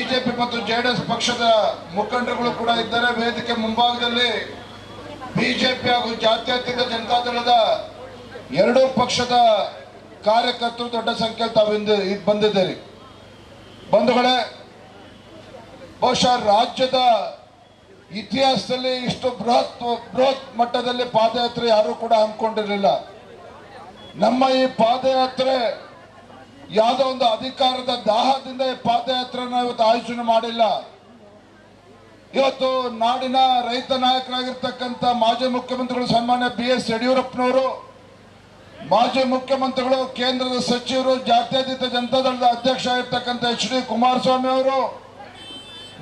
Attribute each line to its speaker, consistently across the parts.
Speaker 1: BJP ಮತ್ತು JDS ಪಕ್ಷದ ಮುಖಂಡರುಗಳು ಕೂಡ ಇದ್ದಾರೆ. ವೇದಿಕೆ ಮುಂಭಾಗದಲ್ಲಿ ಬಿಜೆಪಿ ಹಾಗೂ ಜಾತ್ಯತೀತ ಜನತಾದಳದ ಎರಡೂ ಪಕ್ಷದ ಕಾರ್ಯಕರ್ತರು ದೊಡ್ಡ ಸಂಖ್ಯೆಯಲ್ಲಿ ತಾವು ಬಂದಿದ್ದೀರಿ. ಬಂಧುಗಳೇ, ಬಹುಶಃ ರಾಜ್ಯದ ಇತಿಹಾಸದಲ್ಲಿ ಇಷ್ಟು ಬೃಹತ್ ಬೃಹತ್ ಮಟ್ಟದಲ್ಲಿ ಪಾದಯಾತ್ರೆ ಯಾರೂ ಕೂಡ ಹಮ್ಮಿಕೊಂಡಿರಲಿಲ್ಲ. ನಮ್ಮ ಈ ಪಾದಯಾತ್ರೆ ಯಾವುದೋ ಒಂದು ಅಧಿಕಾರದ ದಾಹದಿಂದ ಪಾದಯಾತ್ರೆನ ಇವತ್ತು ಆಯೋಜನೆ ಮಾಡಿಲ್ಲ. ಇವತ್ತು ನಾಡಿನ ರೈತ ನಾಯಕರಾಗಿರ್ತಕ್ಕಂಥ ಮಾಜಿ ಮುಖ್ಯಮಂತ್ರಿಗಳು ಸನ್ಮಾನ್ಯ ಬಿ ಎಸ್ ಯಡಿಯೂರಪ್ಪನವರು, ಮಾಜಿ ಮುಖ್ಯಮಂತ್ರಿಗಳು, ಕೇಂದ್ರದ ಸಚಿವರು, ಜಾತ್ಯತೀತ ಜನತಾದಳದ ಅಧ್ಯಕ್ಷ ಆಗಿರ್ತಕ್ಕಂಥ ಎಚ್ ಡಿ ಕುಮಾರಸ್ವಾಮಿ ಅವರು,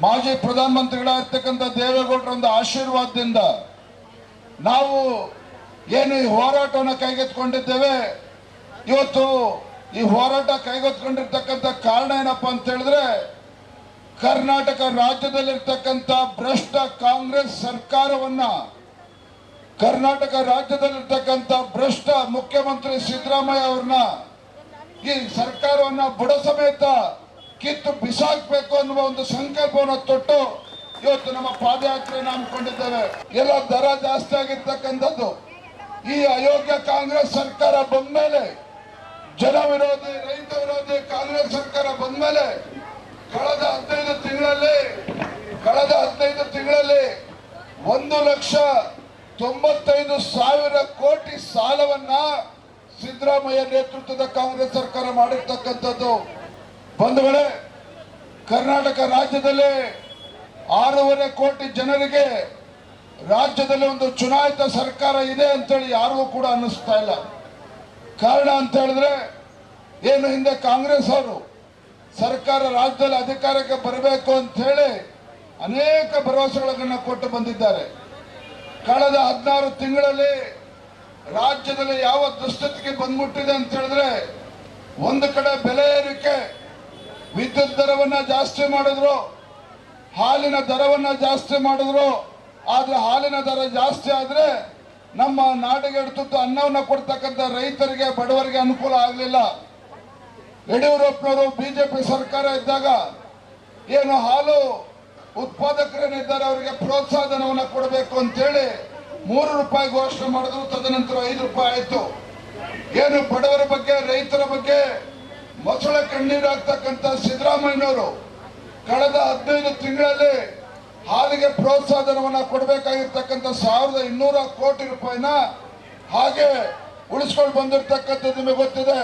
Speaker 1: ಮಾಜಿ ಪ್ರಧಾನಮಂತ್ರಿಗಳಾಗಿರ್ತಕ್ಕಂಥ ದೇವೇಗೌಡರ ಒಂದು ಆಶೀರ್ವಾದದಿಂದ ನಾವು ಏನು ಈ ಹೋರಾಟವನ್ನು ಕೈಗೆತ್ತಿಕೊಂಡಿದ್ದೇವೆ. ಇವತ್ತು ಈ ಹೋರಾಟ ಕೈಗೊತ್ಕೊಂಡಿರ್ತಕ್ಕಂತ ಕಾರಣ ಏನಪ್ಪ ಅಂತ ಹೇಳಿದ್ರೆ, ಕರ್ನಾಟಕ ರಾಜ್ಯದಲ್ಲಿರ್ತಕ್ಕಂಥ ಭ್ರಷ್ಟ ಕಾಂಗ್ರೆಸ್ ಸರ್ಕಾರವನ್ನ ಕರ್ನಾಟಕ ರಾಜ್ಯದಲ್ಲಿರ್ತಕ್ಕಂಥ ಭ್ರಷ್ಟ ಮುಖ್ಯಮಂತ್ರಿ ಸಿದ್ದರಾಮಯ್ಯ ಅವ್ರನ್ನ ಈ ಸರ್ಕಾರವನ್ನ ಬುಡ ಸಮೇತ ಕಿತ್ತು ಬಿಸಾಕ್ಬೇಕು ಅನ್ನುವ ಒಂದು ಸಂಕಲ್ಪವನ್ನು ತೊಟ್ಟು ಇವತ್ತು ನಮ್ಮ ಪಾದಯಾತ್ರೆಯನ್ನು ಹಮ್ಮಿಕೊಂಡಿದ್ದೇವೆ. ಎಲ್ಲ ದರ ಜಾಸ್ತಿ ಆಗಿರ್ತಕ್ಕಂಥದ್ದು. ಈ ಅಯೋಗ್ಯ ಕಾಂಗ್ರೆಸ್ ಸರ್ಕಾರ ಬಂದ್ಮೇಲೆ ಜನ ವಿರೋಧಿ, ರೈತ ವಿರೋಧಿ, ಕಾಂಗ್ರೆಸ್ ಸರ್ಕಾರ ಬಂದ್ಮೇಲೆ ಕಳೆದ ಹದಿನೈದು ತಿಂಗಳಲ್ಲಿ, ಕಳೆದ ಹದಿನೈದು ತಿಂಗಳಲ್ಲಿ ಒಂದು ಲಕ್ಷ ತೊಂಬತ್ತೈದು ಸಾವಿರ ಕೋಟಿ ಸಾಲವನ್ನ ಸಿದ್ದರಾಮಯ್ಯ ನೇತೃತ್ವದ ಕಾಂಗ್ರೆಸ್ ಸರ್ಕಾರ ಮಾಡಿರ್ತಕ್ಕಂಥದ್ದು. ಬಂಧುಗಳೇ, ಕರ್ನಾಟಕ ರಾಜ್ಯದಲ್ಲಿ ಆರೂವರೆ ಕೋಟಿ ಜನರಿಗೆ ರಾಜ್ಯದಲ್ಲಿ ಒಂದು ಚುನಾಯಿತ ಸರ್ಕಾರ ಇದೆ ಅಂತೇಳಿ ಯಾರಿಗೂ ಕೂಡ ಅನ್ನಿಸ್ತಾ ಇಲ್ಲ. ಕಾರಣ ಅಂತ ಹೇಳಿದ್ರೆ, ಏನು ಹಿಂದೆ ಕಾಂಗ್ರೆಸ್ ಅವರು ಸರ್ಕಾರ ರಾಜ್ಯದಲ್ಲಿ ಅಧಿಕಾರಕ್ಕೆ ಬರಬೇಕು ಅಂತ ಹೇಳಿ ಅನೇಕ ಭರವಸೆಗಳನ್ನು ಕೊಟ್ಟು ಬಂದಿದ್ದಾರೆ. ಕಳೆದ ಹದಿನಾರು ತಿಂಗಳಲ್ಲಿ ರಾಜ್ಯದಲ್ಲಿ ಯಾವ ದುಸ್ಥಿತಿಗೆ ಬಂದ್ಬಿಟ್ಟಿದೆ ಅಂತ ಹೇಳಿದ್ರೆ, ಒಂದು ಕಡೆ ಬೆಲೆ ಏರಿಕೆ, ವಿದ್ಯುತ್ ದರವನ್ನ ಜಾಸ್ತಿ ಮಾಡಿದ್ರು, ಹಾಲಿನ ದರವನ್ನ ಜಾಸ್ತಿ ಮಾಡಿದ್ರು, ಆದ್ರೆ ಹಾಲಿನ ದರ ಜಾಸ್ತಿ ಆದ್ರೆ ನಮ್ಮ ನಾಡಿಗೆ ಎಡ್ತುತ್ತು ಅನ್ನವನ್ನ ಕೊಡ್ತಕ್ಕಂಥ ರೈತರಿಗೆ, ಬಡವರಿಗೆ ಅನುಕೂಲ ಆಗಲಿಲ್ಲ. ಯಡಿಯೂರಪ್ಪನವರು ಬಿಜೆಪಿ ಸರ್ಕಾರ ಇದ್ದಾಗ ಏನು ಹಾಲು ಉತ್ಪಾದಕರೇನಿದ್ದಾರೆ ಅವರಿಗೆ ಪ್ರೋತ್ಸಾಹಧನವನ್ನು ಕೊಡಬೇಕು ಅಂತೇಳಿ ಮೂರು ರೂಪಾಯಿ ಘೋಷಣೆ ಮಾಡಿದ್ರು, ತದನಂತರ ಐದು ರೂಪಾಯಿ ಆಯಿತು. ಏನು ಬಡವರ ಬಗ್ಗೆ, ರೈತರ ಬಗ್ಗೆ ಮೊಸಳೆ ಕಣ್ಣೀರಾಗ್ತಕ್ಕಂಥ ಸಿದ್ದರಾಮಯ್ಯನವರು, ಕಳೆದ ಹದಿನೈದು ತಿಂಗಳಲ್ಲಿ ಹಾಲಿಗೆ ಪ್ರೋತ್ಸಾಹಧನವನ್ನು ಕೊಡಬೇಕಾಗಿರ್ತಕ್ಕಂಥ ಸಾವಿರದ ಇನ್ನೂರ ಕೋಟಿ ರೂಪಾಯಿನ ಹಾಗೆ ಉಳಿಸ್ಕೊಂಡು ಬಂದಿರತಕ್ಕಂಥದ್ದು ನಿಮಗೆ ಗೊತ್ತಿದೆ.